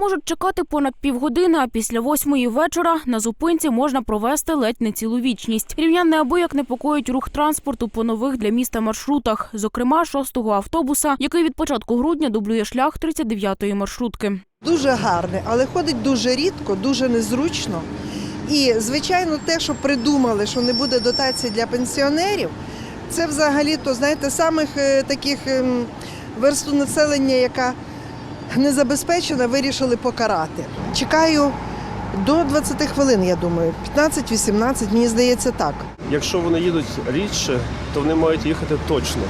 Можуть чекати понад півгодини, а після восьмої вечора на зупинці можна провести ледь не цілу вічність. Рівнян неабияк непокоїть рух транспорту по нових для міста маршрутах, зокрема шостого автобуса, який від початку грудня дублює шлях 39-ї маршрутки. Дуже гарне, але ходить дуже рідко, дуже незручно. І, звичайно, те, що придумали, що не буде дотації для пенсіонерів, це взагалі-то, знаєте, самих е, таких ем, версту населення, яка не забезпечена, вирішили покарати. Чекаю до 20 хвилин, я думаю, 15-18, мені здається, так. Якщо вони їдуть рідше, то вони мають їхати точно.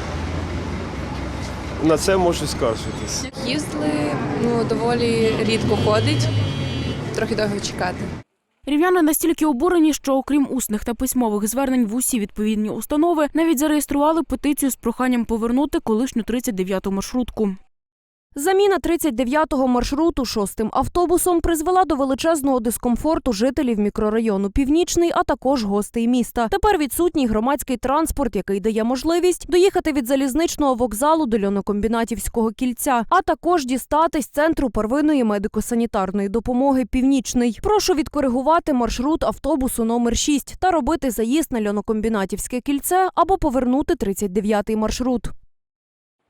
На це можуть скаржитись. Їздили, ну доволі рідко ходить, трохи довго чекати. Рівняни настільки обурені, що окрім усних та письмових звернень в усі відповідні установи, навіть зареєстрували петицію з проханням повернути колишню 39-ту маршрутку. Заміна 39-го маршруту шостим автобусом призвела до величезного дискомфорту жителів мікрорайону Північний, а також гостей міста. Тепер відсутній громадський транспорт, який дає можливість доїхати від залізничного вокзалу до льонокомбінатівського кільця, а також дістатись центру первинної медико-санітарної допомоги Північний. Прошу відкоригувати маршрут автобусу номер 6 та робити заїзд на льонокомбінатівське кільце або повернути 39-й маршрут.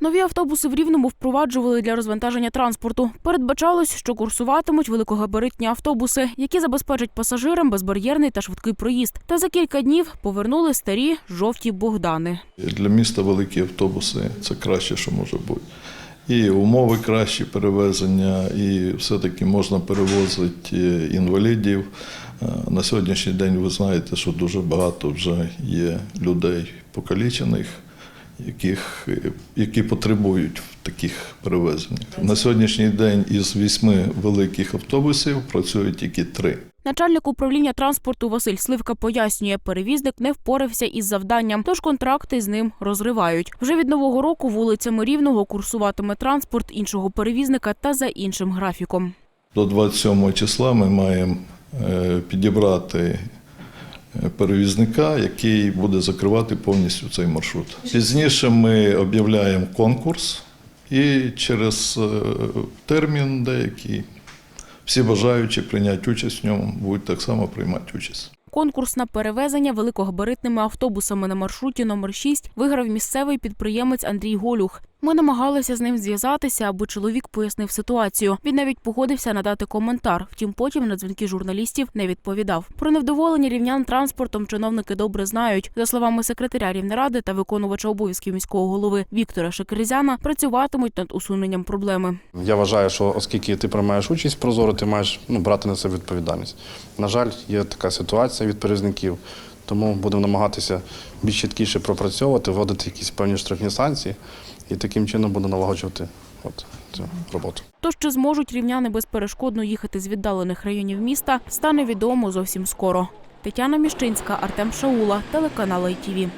Нові автобуси в Рівному впроваджували для розвантаження транспорту. Передбачалось, що курсуватимуть великогабаритні автобуси, які забезпечать пасажирам безбар'єрний та швидкий проїзд. Та за кілька днів повернули старі жовті Богдани. Для міста великі автобуси це краще, що може бути. І умови кращі перевезення, і все-таки можна перевозити е, інвалідів. Е, На сьогоднішній день ви знаєте, що дуже багато вже є людей покалічених, яких, е, які потребують в таких перевезеннях. На сьогоднішній день із вісьми великих автобусів працюють тільки три. Начальник управління транспорту Василь Сливка пояснює, перевізник не впорався із завданням, тож контракти з ним розривають. Вже від нового року вулицями Рівного курсуватиме транспорт іншого перевізника та за іншим графіком. До 27 числа ми маємо е, підібрати перевізника, який буде закривати повністю цей маршрут. Пізніше ми об'являємо конкурс і через е, термін деякий всі бажаючі прийняти участь в ньому будуть так само приймати участь. Конкурс на перевезення великогабаритними автобусами на маршруті номер 6 виграв місцевий підприємець Андрій Голюх. Ми намагалися з ним зв'язатися, аби чоловік пояснив ситуацію. Він навіть погодився надати коментар. Втім, потім на дзвінки журналістів не відповідав. Про невдоволення рівнян транспортом чиновники добре знають. За словами секретаря Рівнеради та виконувача обов'язків міського голови Віктора Шекерезяна, працюватимуть над усуненням проблеми. Я вважаю, що оскільки ти приймаєш участь прозоро, ти маєш ну, брати на себе відповідальність. На жаль, є така ситуація від перевізників, тому будемо намагатися більш чіткіше пропрацьовувати, вводити якісь певні штрафні санкції і таким чином буде налагоджувати от, цю роботу. То, що зможуть рівняни безперешкодно їхати з віддалених районів міста, стане відомо зовсім скоро. Тетяна Міщинська, Артем Шаула, телеканал ITV.